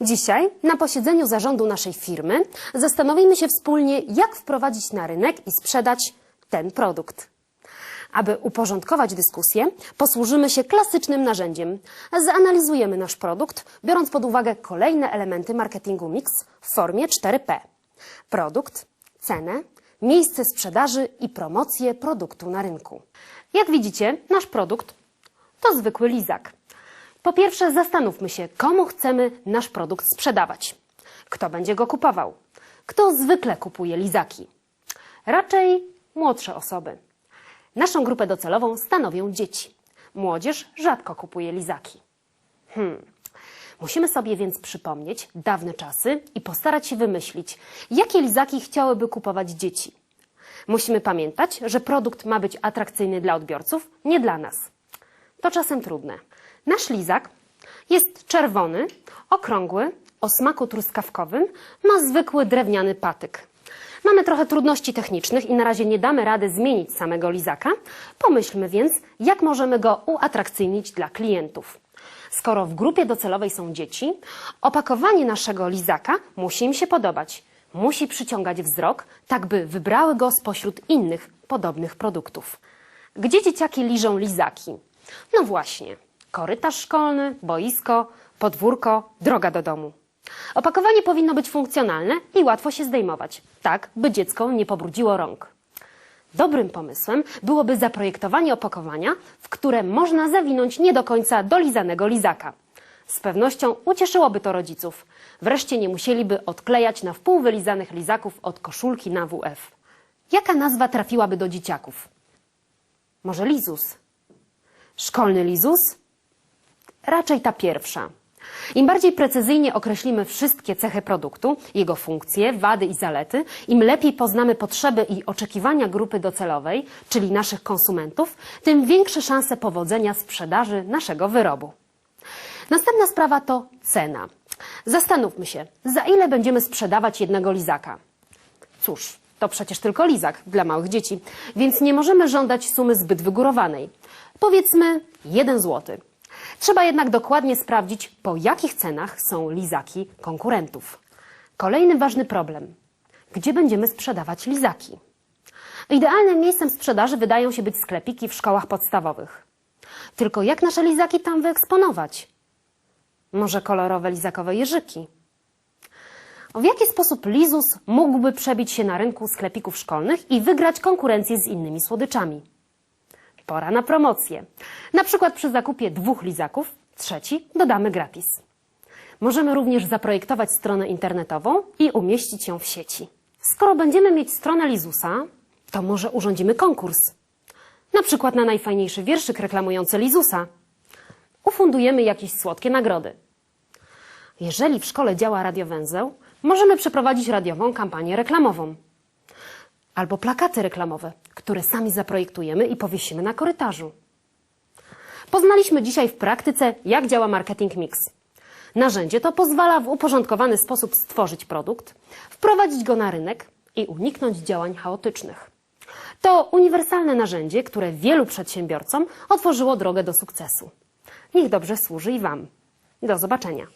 Dzisiaj na posiedzeniu zarządu naszej firmy zastanowimy się wspólnie, jak wprowadzić na rynek i sprzedać ten produkt. Aby uporządkować dyskusję, posłużymy się klasycznym narzędziem. Zanalizujemy nasz produkt, biorąc pod uwagę kolejne elementy marketingu mix w formie 4P. Produkt, cenę, miejsce sprzedaży i promocję produktu na rynku. Jak widzicie, nasz produkt to zwykły lizak. Po pierwsze, zastanówmy się, komu chcemy nasz produkt sprzedawać. Kto będzie go kupował? Kto zwykle kupuje lizaki? Raczej młodsze osoby. Naszą grupę docelową stanowią dzieci. Młodzież rzadko kupuje lizaki. Hmm. Musimy sobie więc przypomnieć dawne czasy i postarać się wymyślić, jakie lizaki chciałyby kupować dzieci. Musimy pamiętać, że produkt ma być atrakcyjny dla odbiorców, nie dla nas. To czasem trudne. Nasz lizak jest czerwony, okrągły, o smaku truskawkowym, ma zwykły drewniany patyk. Mamy trochę trudności technicznych i na razie nie damy rady zmienić samego lizaka. Pomyślmy więc, jak możemy go uatrakcyjnić dla klientów. Skoro w grupie docelowej są dzieci, opakowanie naszego lizaka musi im się podobać. Musi przyciągać wzrok, tak by wybrały go spośród innych podobnych produktów. Gdzie dzieciaki liżą lizaki? No właśnie, korytarz szkolny, boisko, podwórko, droga do domu. Opakowanie powinno być funkcjonalne i łatwo się zdejmować, tak by dziecko nie pobrudziło rąk. Dobrym pomysłem byłoby zaprojektowanie opakowania, w które można zawinąć nie do końca dolizanego lizaka. Z pewnością ucieszyłoby to rodziców. Wreszcie nie musieliby odklejać na wpół wylizanych lizaków od koszulki na WF. Jaka nazwa trafiłaby do dzieciaków? Może lizus? Szkolny lizus? Raczej ta pierwsza. Im bardziej precyzyjnie określimy wszystkie cechy produktu, jego funkcje, wady i zalety, im lepiej poznamy potrzeby i oczekiwania grupy docelowej, czyli naszych konsumentów, tym większe szanse powodzenia sprzedaży naszego wyrobu. Następna sprawa to cena. Zastanówmy się, za ile będziemy sprzedawać jednego lizaka. Cóż, to przecież tylko lizak dla małych dzieci, więc nie możemy żądać sumy zbyt wygórowanej. Powiedzmy 1 zł. Trzeba jednak dokładnie sprawdzić, po jakich cenach są lizaki konkurentów. Kolejny ważny problem. Gdzie będziemy sprzedawać lizaki? Idealnym miejscem sprzedaży wydają się być sklepiki w szkołach podstawowych. Tylko jak nasze lizaki tam wyeksponować? Może kolorowe lizakowe jeżyki? W jaki sposób Lizus mógłby przebić się na rynku sklepików szkolnych i wygrać konkurencję z innymi słodyczami? Pora na promocję. Na przykład przy zakupie dwóch lizaków, trzeci dodamy gratis. Możemy również zaprojektować stronę internetową i umieścić ją w sieci. Skoro będziemy mieć stronę Lizusa, to może urządzimy konkurs. Na przykład na najfajniejszy wierszyk reklamujący Lizusa. Ufundujemy jakieś słodkie nagrody. Jeżeli w szkole działa radiowęzeł, możemy przeprowadzić radiową kampanię reklamową. Albo plakaty reklamowe, które sami zaprojektujemy i powiesimy na korytarzu. Poznaliśmy dzisiaj w praktyce, jak działa marketing mix. Narzędzie to pozwala w uporządkowany sposób stworzyć produkt, wprowadzić go na rynek i uniknąć działań chaotycznych. To uniwersalne narzędzie, które wielu przedsiębiorcom otworzyło drogę do sukcesu. Niech dobrze służy i Wam. Do zobaczenia.